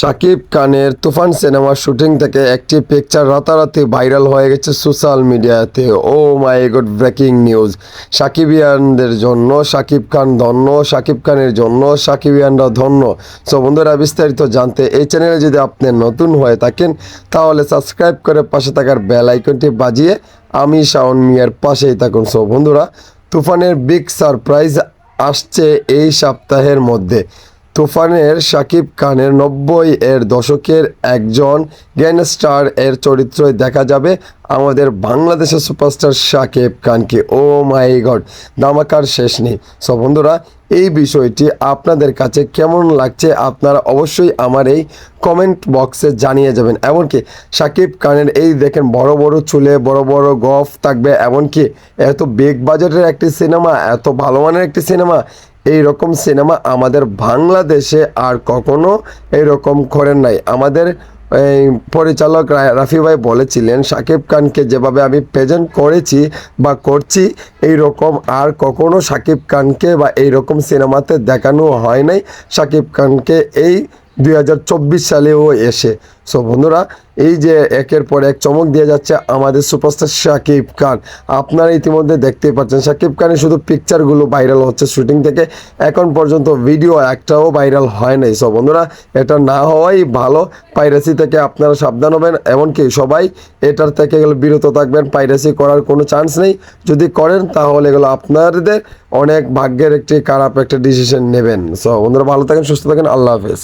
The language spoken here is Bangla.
শাকিব খানের তুফান সিনেমার শুটিং থেকে একটি পিকচার রাতারাতি ভাইরাল হয়ে গেছে সোশ্যাল মিডিয়াতে oh my good breaking news সাকিবিয়ানদের জন্য শাকিব খান ধন্য, শাকিব খানের জন্য সাকিবিয়ানরা ধন্য। সো বন্ধুরা, বিস্তারিত জানতে এই চ্যানেলে যদি আপনি নতুন হয়ে থাকেন, তাহলে সাবস্ক্রাইব করে পাশে থাকার বেল আইকনটি বাজিয়ে আমি শাওন মিয়ার পাশেই থাকুন। সো বন্ধুরা, তুফানের বিগ সারপ্রাইজ আসছে এই সপ্তাহের মধ্যে। তুফানের শাকিব খানের নব্বই এর দশকের একজন গ্যানস্টার এর চরিত্রে দেখা যাবে আমাদের বাংলাদেশের সুপারস্টার শাকিব খানকে, ও মাই গড দামাকার শেষ নেই। সো বন্ধুরা, এই বিষয়টি আপনাদের কাছে কেমন লাগছে আপনারা অবশ্যই আমার এই কমেন্ট বক্সে জানিয়ে যাবেন। এমনকি শাকিব খানের এই দেখেন বড় বড় চুলে বড় বড় গফ থাকবে, এমনকি এত বিগ বাজেটের একটি সিনেমা এত ভালো মানের একটি সিনেমা এই রকম সিনেমা আমাদের বাংলাদেশে আর কখনো এরকম করেন নাই। আমাদের পরিচালক রাফি ভাই বলেছিলেন, সাকিব খানকে যেভাবে আমি প্রেজেন্ট করেছি বা করছি এই রকম আর কখনো সাকিব খানকে বা এই রকম সিনেমাতে দেখানো হয় নাই। সাকিব খানকে এই দুই হাজার চব্বিশ সালেও এসে। সো বন্ধুরা, এই যে একের পর এক চমক দিয়ে যাচ্ছে আমাদের সুপারস্টার শাকিব খান। আপনারা ইতিমধ্যে দেখতেই পাচ্ছেন, শাকিব খানের শুধু পিকচারগুলো ভাইরাল হচ্ছে শুটিং থেকে। এখন পর্যন্ত ভিডিও একটাও ভাইরাল হয় নাই। সো বন্ধুরা, এটা না হওয়াই ভালো। পাইরেসি থেকে আপনারা সাবধান হবেন। এমনকি সবাই এটার থেকে এগুলো বিরত থাকবেন। পাইরেসি করার কোনো চান্স নেই। যদি করেন, তাহলে এগুলো আপনাদের অনেক ভাগ্যের একটি খারাপ একটা ডিসিশন নেবেন। সো বন্ধুরা, ভালো থাকেন, সুস্থ থাকেন। আল্লাহ হাফেজ।